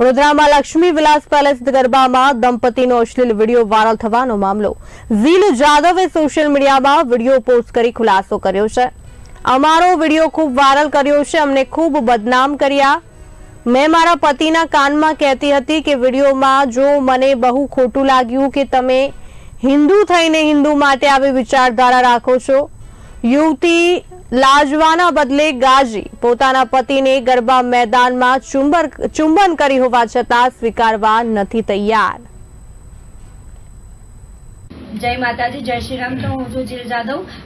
વડોદરામાં લક્ષ્મી વિલાસ પેલેસ ગરબામાં દંપતીનો અશ્લીલ video viral થવાનો મામલો. ઝીલ જાદવે સોશિયલ મીડિયામાં વીડિયો પોસ્ટ કરી ખુલાસો કર્યો છે. અમારો વીડિયો ખૂબ વાયરલ કર્યો છે. અમને ખૂબ બદનામ કર્યા. મેં મારા પતિના કાનમાં કહેતી હતી કે વિડીયોમાં જો મને બહુ ખોટું લાગ્યું કે તમે હિન્દુ થઈને હિન્દુ માટે આવી વિચારધારા રાખો છો યુવતી લાજવાના બદલે ગાજી. પોતાના પતિને ગરબા મેદાનમાં ચુંબન કરી હોવા છતાં સ્વીકારવા નથી તૈયાર. જય માતાજી, જય શ્રી રામ. તો હું છું જીલ જાદવ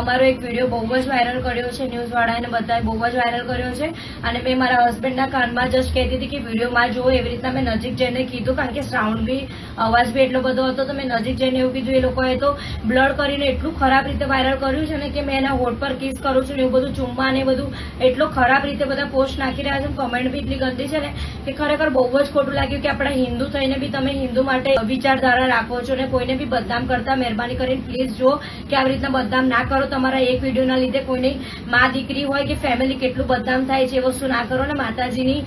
અમારો એક વીડિયો બહુ જ વાયરલ કર્યો છે ન્યૂઝ વાળાને બધાએ બહુ જ વાયરલ કર્યો છે. અને મેં મારા હસબન્ડના કાનમાં જસ્ટ કહેતી હતી કે વિડીયોમાં જો એવી રીતના મેં નજીક જઈને કીધું, કારણ કે સાઉન્ડ બી, અવાજ બી એટલો બધો હતો, તો મેં નજીક જઈને એવું કીધું, એ લોકોએ તો બ્લડ કરીને એટલું ખરાબ રીતે વાયરલ કર્યું છે ને કે મેં એના હોટ પર કિસ કરું છું ને એવું બધું ચુમ્મા ને બધું એટલો ખરાબ રીતે બધા પોસ્ટ નાખી રહ્યા છે કમેન્ટ બી એટલી ગંદી છે ને કે ખરેખર બહુ જ ખોટું લાગ્યું કે આપણા હિન્દુ થઈને બી તમે હિન્દુ માટે વિચારધારા રાખો છો ને કોઈને બી બદનામ કરતા મહેરબાની કરીને પ્લીઝ જો કે આવી રીતના બદનામ ના કરો, તમારા એક વિડીયોના લીધે કોઈની મા દીકરી હોય કે ફેમિલી કેટલું બદનામ થાય છે એ વસ્તુ ના કરો ને માતાજીની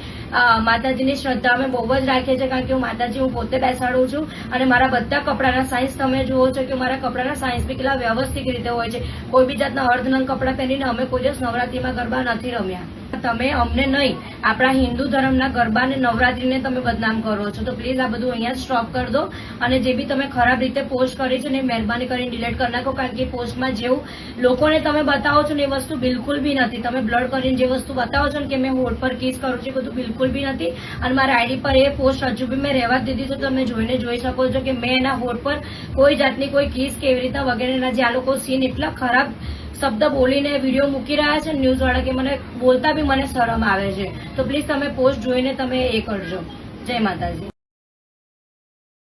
માતાજીની શ્રદ્ધા અમે બહુ જ રાખીએ છીએ કારણ કે હું માતાજી, હું પોતે બેસાડું છું અને મારા બધા કપડાના સાઇઝ તમે જુઓ છો કે મારા કપડાના સાઇઝ બી કેટલા વ્યવસ્થિત રીતે હોય છે. કોઈ બી જાતના અર્ધનંગ કપડાં પહેરીને અમે કોઈ દિવસ નવરાત્રીમાં ગરબા નથી રમ્યા. તમે અમને નહીં, આપણા હિન્દુ ધર્મના ગરબા અને નવરાત્રીને તમે બદનામ કરો છો. તો પ્લીઝ આ બધું અહીંયા સ્ટોપ કરી દો અને જે બી તમે ખરાબ રીતે પોસ્ટ કરી છે ને મહેરબાની કરીને ડિલીટ કરી નાખો, કારણ કે પોસ્ટમાં જેવું લોકોને તમે બતાવો છો ને એ વસ્તુ બિલકુલ બી નથી. તમે બ્લડ કરીને જે વસ્તુ બતાવો છો ને કે મેં હોઠ પર કિસ કરું છું બધું બિલકુલ બી નથી. અને મારા આઈડી પર એ પોસ્ટ હજુ બી મેં રહેવા દીધી છે તમે જોઈને જોઈ શકો છો કે મેં એના હોઠ પર કોઈ જાતની કોઈ કિસ કેવી રીતના વગેરેના જે આ લોકો સીન એટલા ખરાબ શબ્દ બોલીને વીડિયો મૂકી રહ્યા છે. ન્યૂઝ વાળા કે મને બોલતા બી મને શરમ આવે છે. તો પ્લીઝ તમે પોસ્ટ જોઈને તમે એ કરજો. જય માતાજી.